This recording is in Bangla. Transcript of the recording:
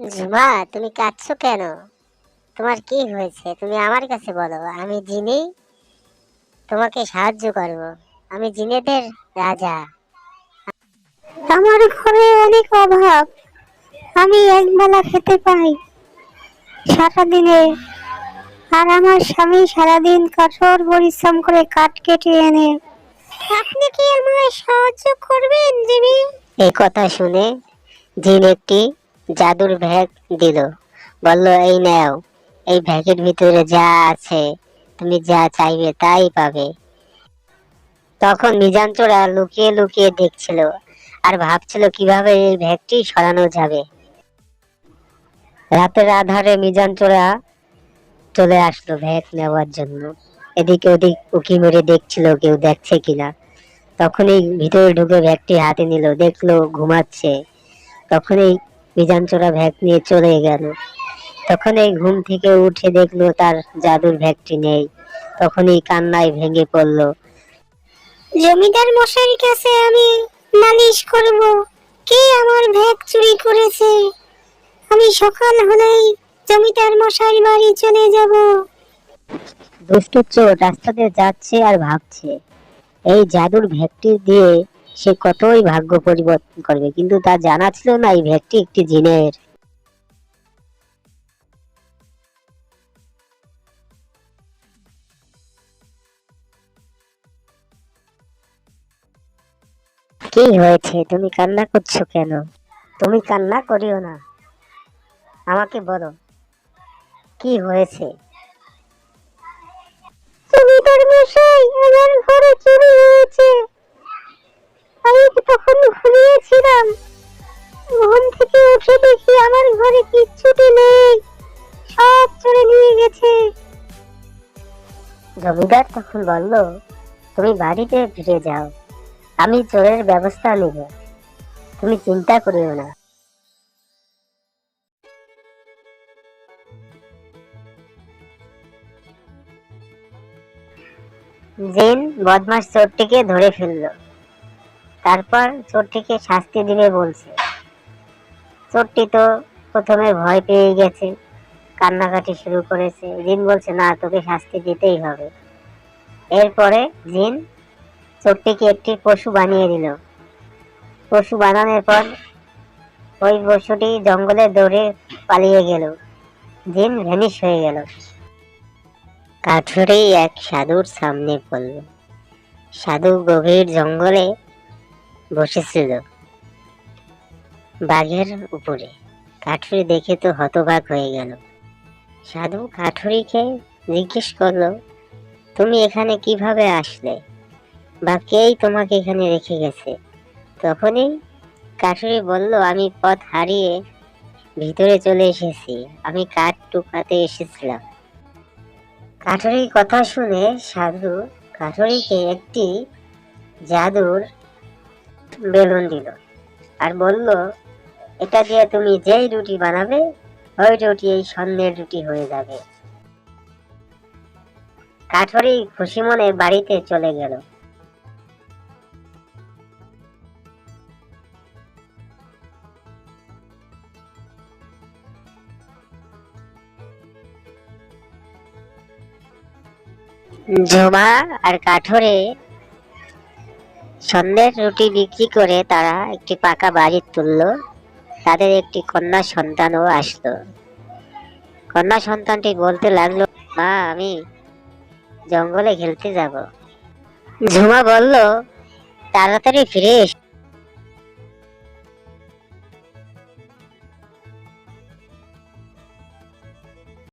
ঝুমা তুমি কাঁদছো কেন? তোমার কি হয়েছে? তুমি আমার কাছে বলো। আমি জিনি তোমাকে সাহায্য করব। আমি জিনেদের রাজা। আমার ঘরে অনেক অভাব। আমি একবেলা খেতে পাই সারাদিনে। আর আমার স্বামী সারাদিন কঠোর পরিশ্রম করে কাঠ কেটে এনে। আপনি কি আমায় সাহায্য করবেন জিমি? এই কথা শুনে জিন একটি জাদুর ব্যাগ দিল। বলল, এই নাও, এই ব্যাগের ভিতরে যা আছে, তুমি যা চাইবে তাই পাবে। তখন মিজান চোরা লুকিয়ে লুকিয়ে দেখছিল আর ভাবছিল, কীভাবে এই ভ্যাগটি সরানো যাবে? রাতের আধারে মিজান চোরা চলে আসলো ভ্যাগ নেওয়ার জন্য। এদিকে ওদিক উকি মেরে দেখছিল কেউ দেখছে কিনা। তখনই ভিতরে ঢুকে ব্যাগটি হাতে নিল, দেখল, ঘুমাচ্ছে। তখনই মিজান চোরা ব্যাগ নিয়ে চলে গেল। তখন এই ঘুম থেকে উঠে দেখল তার জাদুর ব্যাগটি নেই। তখনই কান্নায় ভেঙে পড়ল। জমিদার মশাইয়ের কাছে আমি নালিশ করব। কে আমার ব্যাগ চুরি করেছে? আমি সকাল হলেই জমিদার মশাইয়ের বাড়ি চলে যাব। দুষ্ট চোর রাস্তাতে যাচ্ছে আর ভাবছে এই জাদুর ভ্যাগটি দিয়ে সে কতই ভাগ্য পরিবর্তন করবে, কিন্তু তার জানা ছিল না এই ভ্যাগটি একটি জিনের। কি হয়েছে? তুমি কান্না করছ কেন? তুমি কান্না করিও না। আমাকে বলো, কি হয়েছে? মশাই আমার ঘরে চুরি হয়েছে আমি তখন ঘুমিয়েছিলাম ঘুম থেকে উঠে দেখি আমার ঘরে কিচ্ছুটি নেই। সব নিয়ে গেছে। জমিদার তখন বলল, তুমি বাড়িতে ফিরে যাও। আমি চোরের ব্যবস্থা নিব। তুমি চিন্তা করিও না। জিন বদমাস চোরটিকে ধরে ফেলল। তারপর চোরটিকে শাস্তি দিবে বলছে। চোরটি তো প্রথমে ভয় পেয়ে গেছে, কান্নাকাটি শুরু করেছে। জিন বলছে, না, তোকে শাস্তি দিতেই হবে। এরপরে জিন চোরটিকে একটি পশু বানিয়ে দিল। পশু বানানোর পর ওই পশুটি জঙ্গলে দৌড়ে পালিয়ে গেল। জিন ভ্যানিশ হয়ে গেল। কাঠুরি এক সাধুর সামনে পড়ল। সাধু গভীর জঙ্গলে বসেছিল। বাঘের উপরে। কাঠুরি দেখে তো হতবাক হয়ে গেল। সাধু কাঠুরিকে জিজ্ঞেস করল, তুমি এখানে কীভাবে আসলে? বা কেই তোমাকে এখানে রেখে গেছে? তখনই কাঠুরি বলল, আমি পথ হারিয়ে ভিতরে চলে এসেছি। আমি কাঠ টুকাতে এসেছিলাম। কাঠুরির কথা শুনে সাধু কাঠুরিকে একটি জাদুর বেলুন দিল। আর বলল, এটা দিয়ে তুমি যেই রুটি বানাবে, ওই রুটি, এই স্বর্ণের রুটি হয়ে যাবে। কাঠুরি খুশি মনে বাড়িতে চলে গেল। ঝুমা আর কাঠরে সন্ধ্যের রুটি বিক্রি করে তারা একটি পাকা বাড়ি তুলল। তাদের একটি কন্যা সন্তানও আসলো। কন্যা সন্তানটি বলতে লাগল, মা, আমি জঙ্গলে খেলতে যাব। ঝুমা বলল, তাড়াতাড়ি ফিরে এসো।